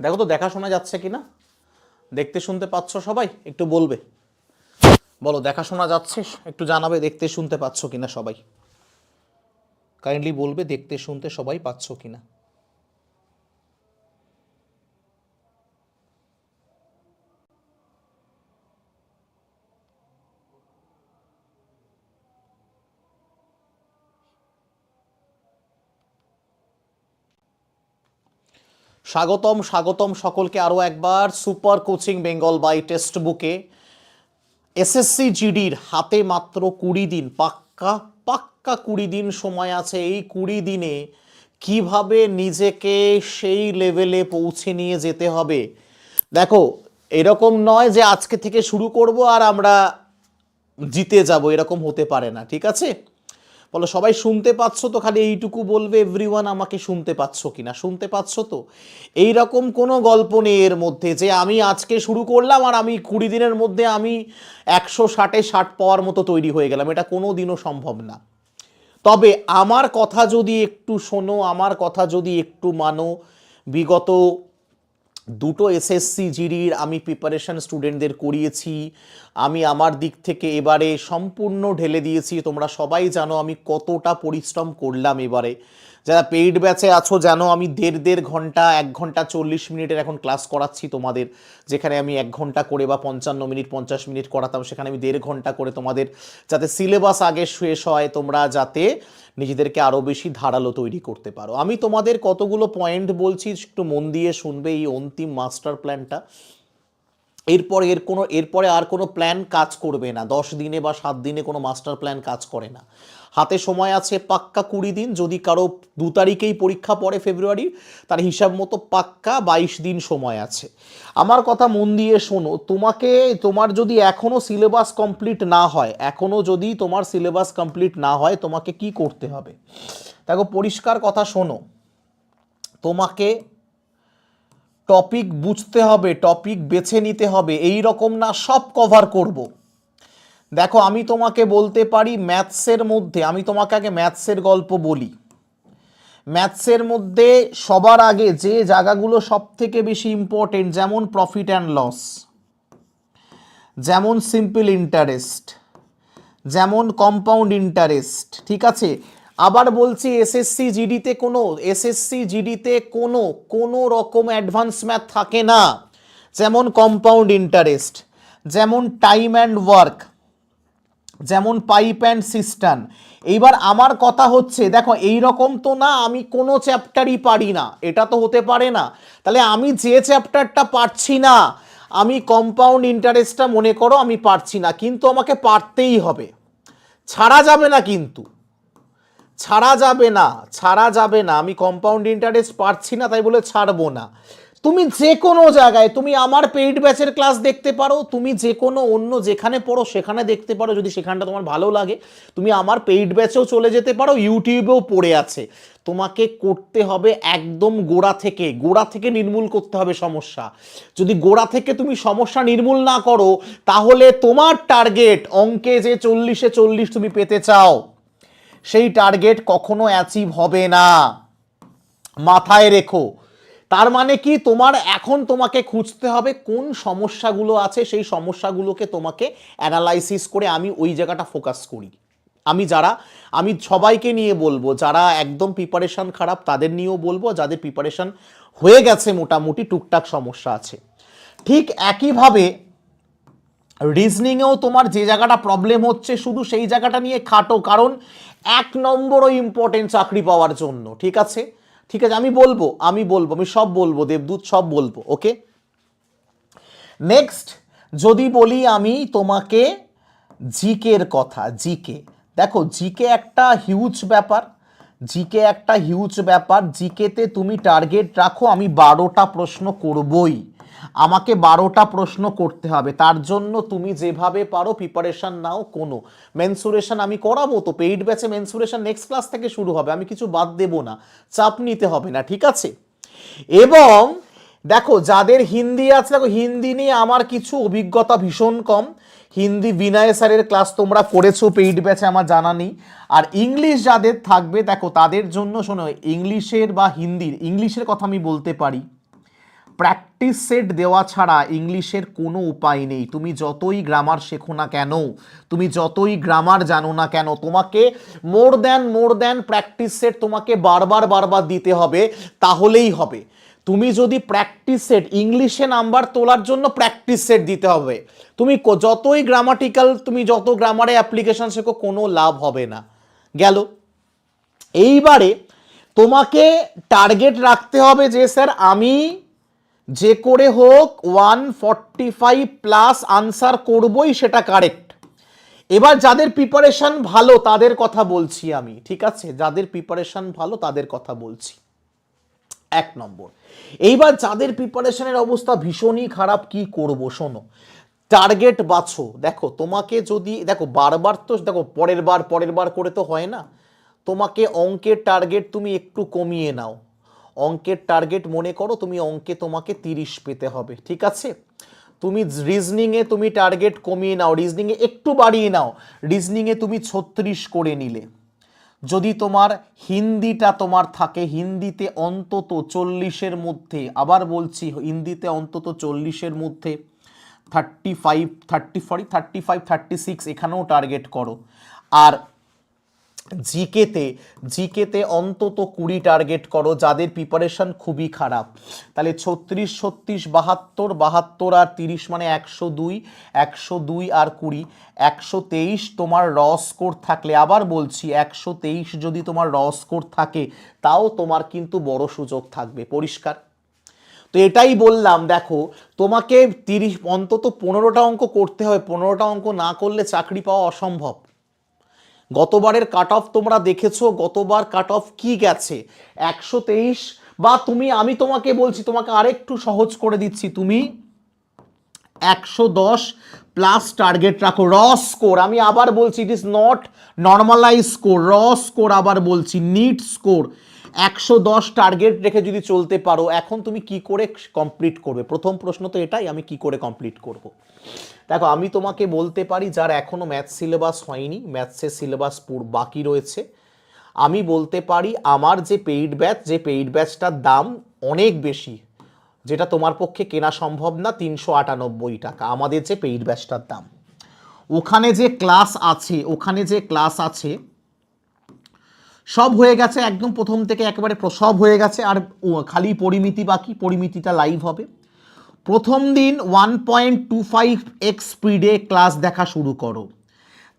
দেখো তো, দেখা শোনা যাচ্ছে কি না দেখতে শুনতে পাচ্ছ সবাই? একটু বলবে। বলো, দেখা শোনা যাচ্ছে? একটু জানাবে, দেখতে শুনতে পাচ্ছ কিনা সবাই? কাইন্ডলি বলবে, দেখতে শুনতে সবাই পাচ্ছ কিনা? স্বাগতম স্বাগতম সকলকে আরও একবার super coaching Bengal by text বুকে। এসএসসি জিডির হাতে মাত্র কুড়ি দিন, পাক্কা পাক্কা কুড়ি দিন সময় আছে এই কুড়ি দিনে। কীভাবে নিজেকে সেই লেভেলে পৌঁছে নিয়ে যেতে হবে? দেখো, এরকম নয় যে আজকে থেকে শুরু করব আর আমরা জিতে যাব, এরকম হতে পারে না, ঠিক আছে? বলো, সবাই শুনতে পাচ্ছ তো খালি এইটুকু বলবে এভরিওয়ান আমাকে শুনতে পাচ্ছ কিনা? শুনতে পাচ্ছ তো? এই রকম কোনো গল্প নেই এর মধ্যে, যে আমি আজকে শুরু করলাম আর আমি কুড়ি দিনের মধ্যে আমি একশো ষাটে ষাট পাওয়ার মতো তৈরি হয়ে গেলাম। এটা কোনো দিনও সম্ভব না। তবে আমার কথা যদি একটু শোনো, আমার কথা যদি একটু মানো, বিগত দুটো এসএসসি জিডির আমি প্রিপারেশন স্টুডেন্টদের করিয়েছি। আমি আমার দিক থেকে এবারে সম্পূর্ণ ঢেলে দিয়েছি। তোমরা সবাই জানো আমি কতটা পরিশ্রম করলাম এবারে। যারা পেইড ব্যাচে আছো, জানো আমি দেড় দেড় ঘণ্টা, এক ঘণ্টা চল্লিশ মিনিটের এখন ক্লাস করাচ্ছি তোমাদের। যেখানে আমি এক ঘণ্টা করে বা পঞ্চান্ন মিনিট, পঞ্চাশ মিনিট করাতাম, সেখানে আমি দেড় ঘণ্টা করে তোমাদের, যাতে সিলেবাস আগে শেষ হয়, তোমরা যাতে নিজেদেরকে আরও বেশি ধারালো তৈরি করতে পারো। আমি তোমাদের কতগুলো পয়েন্ট বলছি, একটু মন দিয়ে শুনবে এই অন্তিম মাস্টার প্ল্যানটা এরপর এর কোনো, এরপরে আর কোনো প্ল্যান কাজ করবে না। দশ দিনে বা সাত দিনে কোনো মাস্টার প্ল্যান কাজ করে না। হাতে সময় আছে পাক্কা কুড়ি দিন। যদি কারও দু তারিখেই পরীক্ষা পড়ে ফেব্রুয়ারি তার হিসাব মতো পাক্কা বাইশ দিন সময় আছে। আমার কথা মন দিয়ে শোনো, তোমাকে, তোমার যদি এখনও সিলেবাস কমপ্লিট না হয় এখনও যদি তোমার সিলেবাস কমপ্লিট না হয়, তোমাকে কি করতে হবে? দেখো, পরিষ্কার কথা শোনো, তোমাকে টপিক বুঝতে হবে টপিক বেছে নিতে হবে, এই রকম না সব কভার করব। দেখো, আমি তোমাকে বলতে পারি ম্যাথসের মধ্যে, আমি তোমাকে আগে ম্যাথসের গল্প বলি। ম্যাথসের মধ্যে সবার আগে যে জায়গাগুলো সব থেকে বেশি ইম্পর্টেন্ট যেমন প্রফিট অ্যান্ড লস যেমন সিম্পল ইন্টারেস্ট যেমন কম্পাউন্ড ইন্টারেস্ট ঠিক আছে? আবার বলছি এসএসসি জিডিতে কোনো, এসএসসি জিডিতে কোনো কোনো রকম অ্যাডভান্স ম্যাথ থাকে না। যেমন কম্পাউন্ড ইন্টারেস্ট যেমন টাইম অ্যান্ড ওয়ার্ক যেমন পাইপ অ্যান্ড সিস্টান এইবার আমার কথা হচ্ছে, দেখো এই রকম তো না, আমি কোনো চ্যাপ্টারই পারি না। এটা তো হতে পারে না। তাহলে আমি যে চ্যাপ্টারটা পারছি না, আমি কম্পাউন্ড ইন্টারেস্টটা মনে করো আমি পারছি না, কিন্তু আমাকে পারতেই হবে। ছাড়া যাবে না কিন্তু। ছাড়া যাবে না, ছাড়া যাবে না। আমি কম্পাউন্ড ইন্টারেস্ট পারছি না, তাই বলে ছাড়বো না। তুমি যে কোনো জায়গায়, তুমি আমার পেইড ব্যাচের ক্লাস দেখতে পারো, তুমি যে কোনো অন্য যেখানে পড়ো, সেখানে দেখতে পারো। যদি সেখানটা তোমার ভালো লাগে, তুমি আমার পেইড ব্যাচেও চলে যেতে পারো ইউটিউবেও পড়ে আছে। তোমাকে করতে হবে একদম গোড়া থেকে গোড়া থেকে নির্মূল করতে হবে সমস্যা। যদি গোড়া থেকে তুমি সমস্যা নির্মূল না করো, তাহলে তোমার টার্গেট অঙ্কে যে চল্লিশে চল্লিশ তুমি পেতে চাও। সেই টার্গেট কখনো অ্যাচিভ হবে না। মাথায় রেখো। তার মানে কি? তোমার এখন তোমাকে খুঁজতে হবে কোন সমস্যাগুলো আছে, সেই সমস্যাগুলোকে তোমাকে অ্যানালাইসিস করে আমি ওই জায়গাটা ফোকাস করি। আমি যারা, আমি সবাইকে নিয়ে বলব, যারা একদম প্রিপারেশন খারাপ, তাদের নিয়েও বলব, যাদের প্রিপারেশান হয়ে গেছে মোটামুটি, টুকটাক সমস্যা আছে। ঠিক একইভাবে রিজনিংয়েও তোমার যে জায়গাটা প্রবলেম হচ্ছে, শুধু সেই জায়গাটা নিয়ে খাটো। কারণ এক নম্বরও ইম্পর্টেন্ট চাকরি পাওয়ার জন্য, ঠিক আছে? ঠিক আছে, আমি বলব আমি বলব, আমি সব বলব, দেবদূত সব বলব ওকে নেক্সট যদি বলি আমি তোমাকে জিকের কথা, জিকে। দেখো, জিকে একটা হিউজ ব্যাপার, জিকে একটা হিউজ ব্যাপার, জিকেতে তুমি টার্গেট রাখো, আমি বারোটা প্রশ্ন করবই। আমাকে বারোটা প্রশ্ন করতে হবে। তার জন্য তুমি যেভাবে পারো প্রিপারেশন নাও কোনো। মেনসুরেশন আমি করাবো তো পেইড ব্যাচে মেনসুরেশন নেক্সট ক্লাস থেকে শুরু হবে। আমি কিছু বাদ দেব না, চাপ নিতে হবে না, ঠিক আছে? এবং দেখো, যাদের হিন্দি আছে, দেখো, হিন্দি নিয়ে আমার কিছু অভিজ্ঞতা ভীষণ কম। হিন্দি বিনয় স্যারের ক্লাস তোমরা করেছ পেইড ব্যাচে আমার জানা নেই। আর ইংলিশ যাদের থাকবে, দেখো, তাদের জন্য শোনো, ইংলিশের বা হিন্দির, ইংলিশের কথা আমি বলতে পারি। প্র্যাকটিস সেট দেওয়া ছাড়া ইংলিশের কোনো উপায় নেই। তুমি যতই গ্রামার শেখো না কেন, তুমি যতই গ্রামার জানো না কেন, তোমাকে more than more than practice set তোমাকে বারবার বারবার দিতে হবে, তাহলেই হবে। তুমি যদি প্র্যাকটিস সেট ইংলিশে নাম্বার তোলার জন্য প্র্যাকটিস সেট দিতে হবে, তুমি যতই গ্রামাটিক্যাল তুমি যত গ্রামারে অ্যাপ্লিকেশান শেখো, কোনো লাভ হবে না। গেল। এইবারে তোমাকে টার্গেট রাখতে হবে যে, স্যার, আমি যে করে হোক one forty five plus answer করবই সেটা কারেক্ট এবার যাদের প্রিপারেশন ভালো, তাদের কথা বলছি আমি, ঠিক আছে? যাদের প্রিপারেশন ভালো, তাদের কথা বলছি। এক নম্বর, এইবার যাদের প্রিপারেশনের অবস্থা ভীষণই খারাপ, কি করব শোনো? টার্গেট বাছো। দেখো, তোমাকে যদি, দেখো, বারবার তো, দেখো, পরের বার পরের বার করে তো হয় না। তোমাকে অঙ্কের টার্গেট তুমি একটু কমিয়ে নাও। অঙ্কের টার্গেট মনে করো, তুমি অঙ্কে তোমাকে তিরিশ পেতে হবে, ঠিক আছে? তুমি রিজনিংয়ে তুমি টার্গেট কমিয়ে নাও রিজনিংয়ে একটু বাড়িয়ে নাও রিজনিংয়ে তুমি ছত্রিশ করে নিলে। যদি তোমার হিন্দিটা তোমার থাকে, হিন্দিতে অন্তত চল্লিশের মধ্যে, আবার বলছি, হিন্দিতে অন্তত চল্লিশের মধ্যে thirty five thirty four thirty five thirty six এখানেও টার্গেট করো। আর জিকেতে জিকেতে অন্তত কুড়ি টার্গেট করো, যাদের প্রিপারেশন খুবই খারাপ। তাহলে ছত্রিশ ছত্রিশ, বাহাত্তর বাহাত্তর আর তিরিশ মানে একশো দুই একশো দুই আর কুড়ি, একশো তেইশ তোমার র স্কোর থাকলে, আবার বলছি একশো তেইশ যদি তোমার র স্কোর থাকে, তাও তোমার কিন্তু বড় সুযোগ থাকবে, পরিষ্কার? তো এটাই বললাম, দেখো, তোমাকে তিরিশ, অন্তত পনেরোটা অঙ্ক করতে হবে পনেরোটা অঙ্ক না করলে চাকরি পাওয়া অসম্ভব। গতবারের কাট অফ তোমরা দেখেছ, গতবার কাট অফ কি গেছে? একশো তেইশ? বা তুমি, আমি তোমাকে বলছি, তোমাকে আরেকটু সহজ করে দিচ্ছি, তুমি একশো দশ প্লাস টার্গেট রাখো র স্কোর আমি আবার বলছি it is not normalize score raw score আবার বলছি নিট স্কোর একশো দশ টার্গেট রেখে যদি চলতে পারো, এখন তুমি কি করে কমপ্লিট করবে প্রথম প্রশ্ন তো এটাই, আমি কি করে কমপ্লিট করব। দেখো, আমি তোমাকে বলতে পারি, যার এখনও ম্যাথ সিলেবাস হয়নি ম্যাথসের সিলেবাস পুর বাকি রয়েছে, আমি বলতে পারি, আমার যে পেইড ব্যাচ যে পেইড ব্যাচটার দাম অনেক বেশি, যেটা তোমার পক্ষে কেনা সম্ভব না, তিনশো আটানব্বই টাকা, আমাদের যে পেইড ব্যাচটার দাম ওখানে যে ক্লাস আছে, ওখানে যে ক্লাস আছে সব হয়ে গেছে, একদম প্রথম থেকে একেবারে সব হয়ে গেছে, আর খালি পরিমিতি বাকি, পরিমিতিটা লাইভ হবে। প্রথম দিন one point two five x স্পিডে ক্লাস দেখা শুরু করো।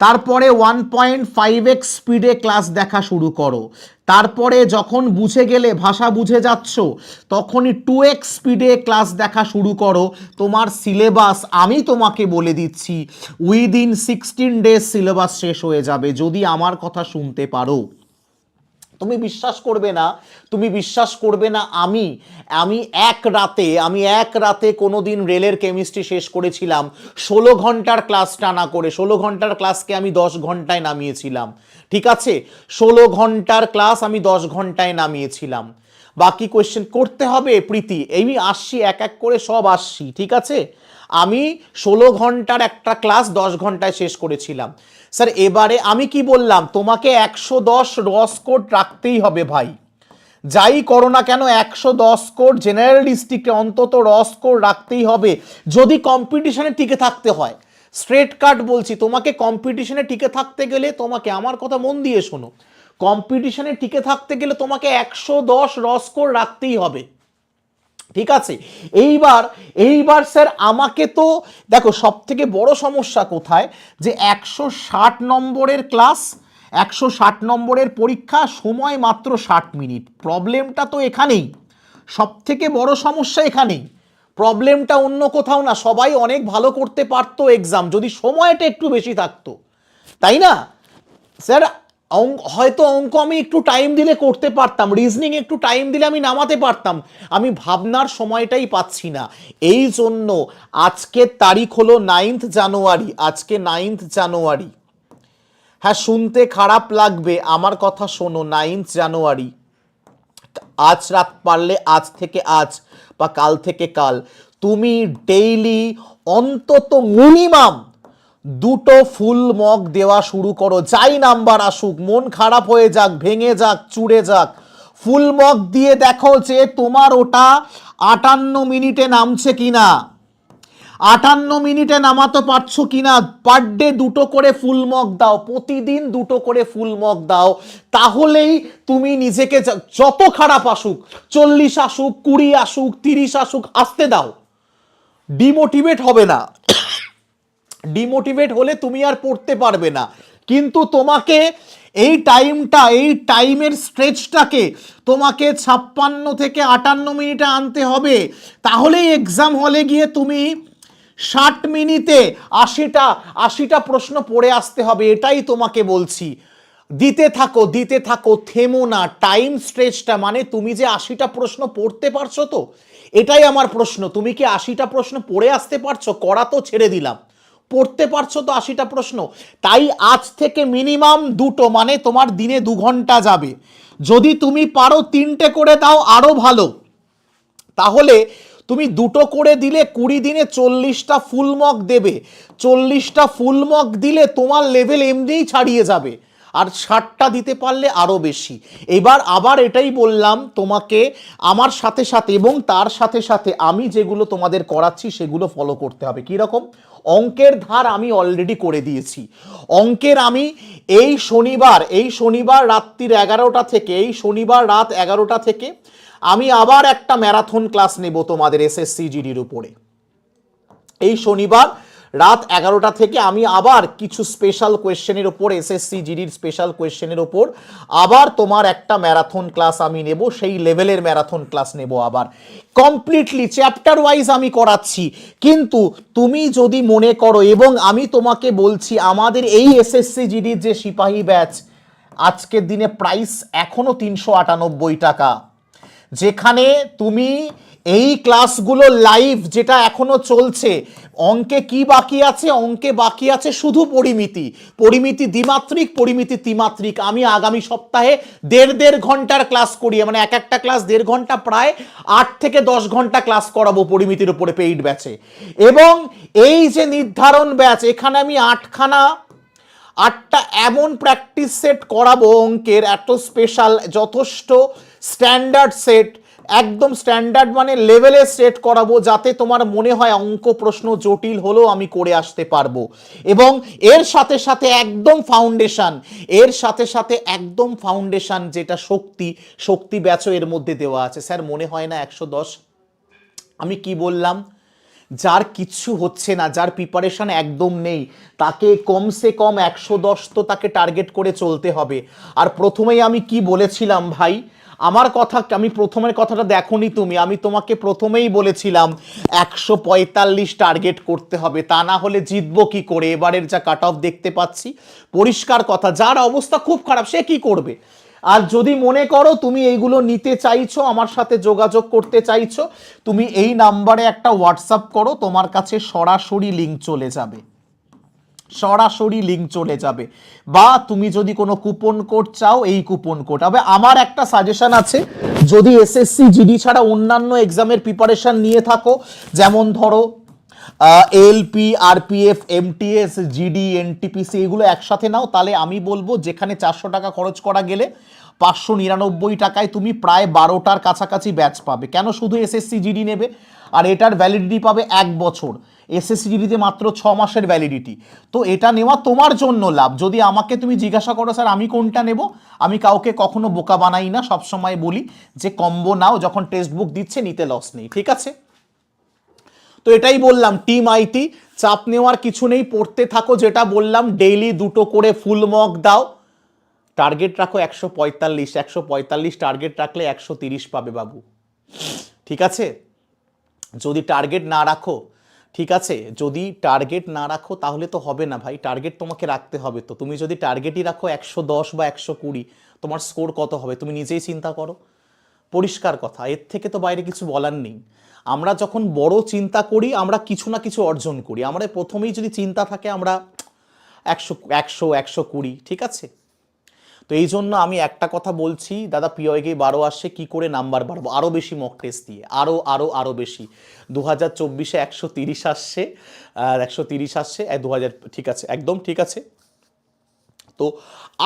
তারপরে ওয়ান পয়েন্ট ফাইভ এক্স স্পিডে ক্লাস দেখা শুরু করো। তারপরে যখন বুঝে গেলে, ভাষা বুঝে যাচ্ছ, তখনই টু এক্স স্পিডে ক্লাস দেখা শুরু করো। তোমার সিলেবাস আমি তোমাকে বলে দিচ্ছি উইদিন সিক্সটিন ডেজ সিলেবাস শেষ হয়ে যাবে, যদি আমার কথা শুনতে পারো। তুমি বিশ্বাস করবে না, তুমি বিশ্বাস করবে না আমি আমি এক রাতে, আমি এক রাতে কোনো দিন রেলের কেমিস্ট্রি শেষ করেছিলাম, ষোলো ঘণ্টার ক্লাস টানা করে, ষোলো ঘণ্টার ক্লাসকে আমি দশ ঘন্টায় নামিয়েছিলাম, ঠিক আছে? ষোলো ঘণ্টার ক্লাস আমি দশ ঘন্টায় নামিয়েছিলাম। বাকি কোয়েশ্চেন করতে হবে, প্রীতি। এই আসছি, এক এক করে সব আসছি, ঠিক আছে? আমি ষোলো ঘণ্টার একটা ক্লাস দশ ঘন্টায় শেষ করেছিলাম। স্যার এবারে আমি কি বললাম? তোমাকে একশো দশ রস কোড রাখতেই হবে ভাই। যাই করো না কেন, একশো দশ কোড জেনারেল ডিস্ট্রিক্টে অন্তত রস কোড রাখতেই হবে, যদি কম্পিটিশনে টিকে থাকতে হয়। স্ট্রেট কাট বলছি, তোমাকে কম্পিটিশনে টিকে থাকতে গেলে তোমাকে আমার কথা মন দিয়ে শোনো। কম্পিটিশনে টিকে থাকতে গেলে তোমাকে একশো দশ রস কোড রাখতেই হবে। ঠিক আছে? এইবার এইবার স্যার আমাকে তো, দেখো সব থেকে বড় সমস্যা কোথায়? যে একশো ষাট নম্বরের ক্লাস একশো ষাট নম্বরের পরীক্ষা সময় মাত্র ষাট মিনিট। প্রবলেমটা তো এখানেই। সব থেকে বড় সমস্যা এখানেই। প্রবলেমটা অন্য কোথাও না, সবাই অনেক ভালো করতে পারতো এক্সাম যদি সময়টা একটু বেশি থাকতো। তাই না? স্যার অঙ্ক, হয়তো অঙ্ক আমি একটু টাইম দিলে করতে পারতাম রিজনিং একটু টাইম দিলে আমি নামাতে পারতাম। আমি ভাবনার সময়টাই পাচ্ছি না। এই জন্য আজকের তারিখ হলো নাইন্থ জানুয়ারি আজকে নাইন্থ জানুয়ারি হ্যাঁ শুনতে খারাপ লাগবে, আমার কথা শোনো নাইন্থ জানুয়ারি আজ রাত পারলে আজ থেকে আজ বা কাল থেকে কাল। তুমি ডেইলি অন্তত মিনিমাম দুটো ফুল মগ দেওয়া শুরু করো। যাই নাম্বার আসুক, মন খারাপ হয়ে যাক, ভেঙে যাক, চুড়ে যাক। ফুল মগ দিয়ে দেখো যে তোমার ওটা আটান্ন মিনিটে নামছে কিনা। আটান্ন মিনিটে নামাতে পারছ কিনা? পার ডে দুটো করে ফুল মক দাও, প্রতিদিন দুটো করে ফুল মগ দাও। তাহলেই তুমি নিজেকে যত খারাপ আসুক, চল্লিশ আসুক, কুড়ি আসুক, তিরিশ আসুক, আসতে দাও। ডিমোটিভেট হবে না। ডিমোটিভেট হলে তুমি আর পড়তে পারবে না। কিন্তু তোমাকে এই টাইমটা এই টাইমের স্ট্রেচটাকে তোমাকে ছাপ্পান্ন থেকে আটান্ন মিনিটে আনতে হবে। তাহলেই এক্সাম হলে গিয়ে তুমি ষাট মিনিটে আশিটা আশিটা প্রশ্ন পড়ে আসতে হবে, এটাই তোমাকে বলছি। দিতে থাকো দিতে থাকো, থেমো না। টাইম স্ট্রেচটা মানে তুমি যে আশিটা প্রশ্ন পড়তে পারছ তো, এটাই আমার প্রশ্ন। তুমি কি আশিটা প্রশ্ন পড়ে আসতে পারছ? করা তো ছেড়ে দিলাম। পড়তে পারছ তো আশিটা প্রশ্ন। তাই আজ থেকে মিনিমাম দুটো মানে তোমার দিনে দু ঘণ্টা যাবে। যদি তুমি পারো তিনটে করে দাও আরও ভালো। তাহলে তুমি দুটো করে দিলে কুড়ি দিনে চল্লিশটা ফুল মক দেবে। চল্লিশটা ফুল মক দিলে তোমার লেভেল এমনিই ছাড়িয়ে যাবে। আর ষাটটা দিতে পারলে আরও বেশি। এবার আবার এটাই বললাম তোমাকে, আমার সাথে সাথে এবং তার সাথে সাথে আমি যেগুলো তোমাদের করাচ্ছি সেগুলো ফলো করতে হবে। কীরকম? অঙ্কের ধার আমি অলরেডি করে দিয়েছি। অঙ্কের আমি এই শনিবার এই শনিবার রাত্রির এগারোটা থেকে, এই শনিবার রাত এগারোটা থেকে আমি আবার একটা ম্যারাথন ক্লাস নেব তোমাদের এসএসসি জিডির উপরে। এই শনিবার রাত এগারোটা থেকে আমি আবার কিছু স্পেশাল কোয়েশ্চেনের ওপর এসএসসি জিডির স্পেশাল কোয়েশ্চেনের ওপর আবার তোমার একটা ম্যারাথন ক্লাস আমি নেব, সেই লেভেলের ম্যারাথন ক্লাস নেব আবার। কমপ্লিটলি চ্যাপ্টার ওয়াইজ আমি করাচ্ছি। কিন্তু তুমি যদি মনে করো, এবং আমি তোমাকে বলছি, আমাদের এই এসএসসি জিডির যে সিপাহী ব্যাচ আজকের দিনে প্রাইস এখনও তিনশো আটানব্বই টাকা। যেখানে তুমি এই ক্লাসগুলো লাইভ যেটা এখনও চলছে অঙ্কে কি বাকি আছে? অঙ্কে বাকি আছে শুধু পরিমিতি। পরিমিতি দ্বিমাত্রিক, পরিমিতি ত্রিমাত্রিক। আমি আগামী সপ্তাহে দেড় দেড় ঘণ্টার ক্লাস করিয়ে মানে এক একটা ক্লাস দেড় ঘণ্টা প্রায় আট থেকে দশ ঘণ্টা ক্লাস করাবো পরিমিতির উপরে পেইড ব্যাচে। এবং এই যে নির্ধারণ ব্যাচ, এখানে আমি আটখানা, আটটা এমন প্র্যাকটিস সেট করাবো অঙ্কের, এত স্পেশাল, যথেষ্ট স্ট্যান্ডার্ড সেট। একদম স্ট্যান্ডার্ড মানে লেভেলে সেট করাবো যাতে তোমার মনে হয় অঙ্ক প্রশ্ন জটিল হলেও আমি করে আসতে পারব। এবং এর সাথে সাথে একদম ফাউন্ডেশন এর সাথে সাথে একদম ফাউন্ডেশন যেটা শক্তি শক্তি ব্যাচও এর মধ্যে দেওয়া আছে। স্যার, মনে হয় না একশো দশ? আমি কি বললাম? যার কিচ্ছু হচ্ছে না, যার প্রিপারেশন একদম নেই, তাকে কমসে কম একশো দশ তো তাকে টার্গেট করে চলতে হবে। আর প্রথমেই আমি কি বলেছিলাম ভাই? আমার কথা, আমি প্রথমের কথাটা দেখোনি তুমি, আমি তোমাকে প্রথমেই বলেছিলাম, একশো পঁয়তাল্লিশ টার্গেট করতে হবে, তা না হলে জিতবো কি করে? এবারের যা কাট অফ দেখতে পাচ্ছি, পরিষ্কার কথা, যার অবস্থা খুব খারাপ, সে কি করবে? আর যদি মনে করো তুমি এইগুলো নিতে চাইছো, আমার সাথে যোগাযোগ করতে চাইছো, তুমি এই নাম্বারে একটা হোয়াটসঅ্যাপ করো, তোমার কাছে সরাসরি লিঙ্ক চলে যাবে। সরাসরি লিঙ্ক চলে যাবে। বা তুমি যদি কোনো কুপন কোড চাও, এই কুপন কোড তবে আমার একটা সাজেশন আছে, যদি এসএসসি জিডি ছাড়া অন্যান্য এক্সামের প্রিপারেশন নিয়ে থাকো, যেমন ধরো LP RPF MTS GD NTPC এগুলো একসাথে নাও। তাহলে আমি বলব, যেখানে চারশো টাকা খরচ করা গেলে পাঁচশো নিরানব্বই টাকায় তুমি প্রায় বারোটার কাছাকাছি ব্যাচ পাবে। কেন শুধু এসএসসি জিডি নেবে? আর এটার ভ্যালিডিটি পাবে এক বছর। এসএসসি জিডিতে মাত্র ছ মাসের ভ্যালিডিটি তো এটা নেওয়া তোমার জন্য লাভ। যদি আমাকে তুমি জিজ্ঞাসা করো, স্যার, আমি কোনটা নেব? আমি কাউকে কখনো বোকা বানাই না, সবসময় বলি যে, কম্বো নাও, যখন টেক্সট বুক দিচ্ছে, নিতে লস নেই। ঠিক আছে? তো এটাই বললাম টিম আইটি চাপ নেওয়ার কিছু নেই, পড়তে থাকো, যেটা বললাম ডেইলি দুটো করে ফুল মক দাও। টার্গেট রাখো একশো পঁয়তাল্লিশ একশো পঁয়তাল্লিশ টার্গেট রাখলে একশো তিরিশ পাবে বাবু। ঠিক আছে? যদি টার্গেট না রাখো ঠিক আছে, যদি টার্গেট না রাখো তাহলে তো হবে না ভাই টার্গেট তোমাকে রাখতে হবে তো। তুমি যদি টার্গেটই রাখো একশো দশ বা একশো কুড়ি, তোমার স্কোর কত হবে? তুমি নিজেই চিন্তা করো। পরিষ্কার কথা, এর থেকে তো বাইরে কিছু বলার নেই। আমরা যখন বড় চিন্তা করি, আমরা কিছু না কিছু অর্জন করি। আমরা প্রথমেই যদি চিন্তা থাকে, আমরা একশো একশো একশো কুড়ি, ঠিক আছে? তো এই জন্য আমি একটা কথা বলছি, দাদা পিওকে বারো আসছে, কি করে নাম্বার বাড়বো? আরও বেশি মক টেস্ট দিয়ে আরও আরও আরও বেশি। দু হাজার চব্বিশে একশো তিরিশ আসছে, আর একশো তিরিশ আসছে দু হাজার ঠিক আছে, একদম ঠিক আছে। তো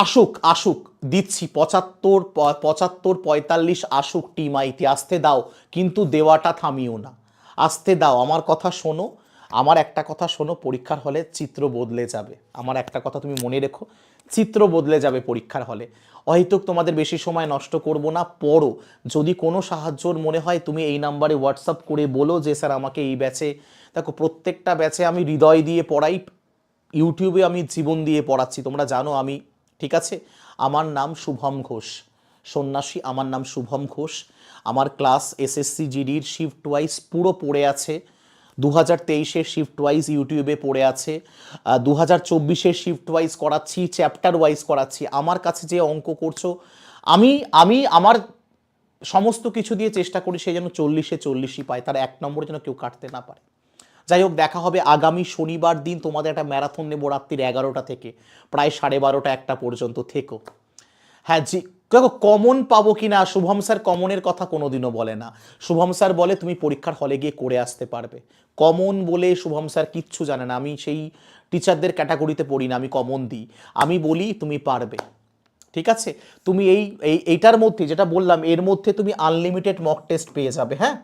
আসুক আসুক, দিচ্ছি, পঁচাত্তর পঁচাত্তর, পঁয়তাল্লিশ আসুক টিম আইতে, আসতে দাও, কিন্তু দেওয়াটা থামিও না। আসতে দাও, আমার কথা শোনো আমার একটা কথা শোনো, পরীক্ষার হলে চিত্র বদলে যাবে। আমার একটা কথা তুমি মনে রেখো, চিত্র বদলে যাবে পরীক্ষার হলে। অহেতুক তোমাদের বেশি সময় নষ্ট করব না, পড়ো। যদি কোনো সাহায্যর মনে হয়, তুমি এই নাম্বারে হোয়াটসঅ্যাপ করে বলো যে, স্যার, আমাকে এই ব্যাচে, দেখো, প্রত্যেকটা ব্যাচে আমি হৃদয় দিয়ে পড়াই, ইউটিউবে আমি জীবন দিয়ে পড়াচ্ছি। তোমরা জানো আমি, ঠিক আছে? আমার নাম শুভম ঘোষ। সন্ন্যাসী, আমার নাম শুভম ঘোষ। আমার ক্লাস এসএসসি, জিডির, শিফট ওয়াইজ পুরো পড়ে আছে। দু হাজার তেইশের শিফট ওয়াইজ ইউটিউবে পড়ে আছে দু হাজার চব্বিশের শিফট ওয়াইজ করাচ্ছি চ্যাপ্টার ওয়াইজ করাচ্ছি। আমার কাছে যে অঙ্ক করছ, আমি আমি আমার সমস্ত কিছু দিয়ে চেষ্টা করি সে যেন চল্লিশে চল্লিশই পায়, তার এক নম্বরে যেন কেউ কাটতে না পারে। যাই হোক, দেখা হবে আগামী শনিবার দিন তোমাদের একটা ম্যারাথন নেব রাত্রির এগারোটা থেকে, প্রায় সাড়ে বারোটা একটা পর্যন্ত থেকো। হ্যাঁ জি দেখো কমন পাবো কি না শুভম স্যার কমনের কথা কোনোদিনও বলে না। শুভম স্যার বলে, তুমি পরীক্ষার হলে গিয়ে করে আসতে পারবে। কমন বলে শুভম স্যার কিচ্ছু জানে না। আমি সেই টিচারদের ক্যাটাগরিতে পড়ি না, আমি কমন দিই। আমি বলি, তুমি পারবে। ঠিক আছে? তুমি এই এই, এইটার মধ্যে, যেটা বললাম, এর মধ্যে তুমি আনলিমিটেড মক টেস্ট পেয়ে যাবে হ্যাঁ?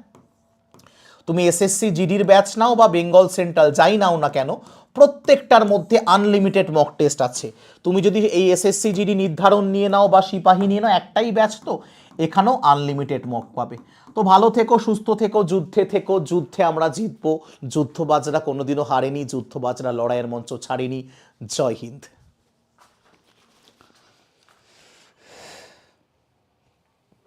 তুমি এসএসসি জিডির ব্যাচ নাও বা বেঙ্গল সেন্ট্রাল যাই নাও না কেন প্রত্যেকটার মধ্যে আনলিমিটেড মক টেস্ট আছে। তুমি যদি এই এসএসসি জিডি নির্ধারণ নিয়ে নাও বা সিপাহী নিয়ে নাও, একটাই ব্যাচ তো, এখানেও আনলিমিটেড মক পাবে। তো ভালো থেকো, সুস্থ থেকো, যুদ্ধে থেকো, যুদ্ধে আমরা জিতবো। যুদ্ধবাজরা কোনোদিনও হারেনি, যুদ্ধবাজরা লড়াইয়ের মঞ্চ ছাড়েনি। জয় হিন্দ।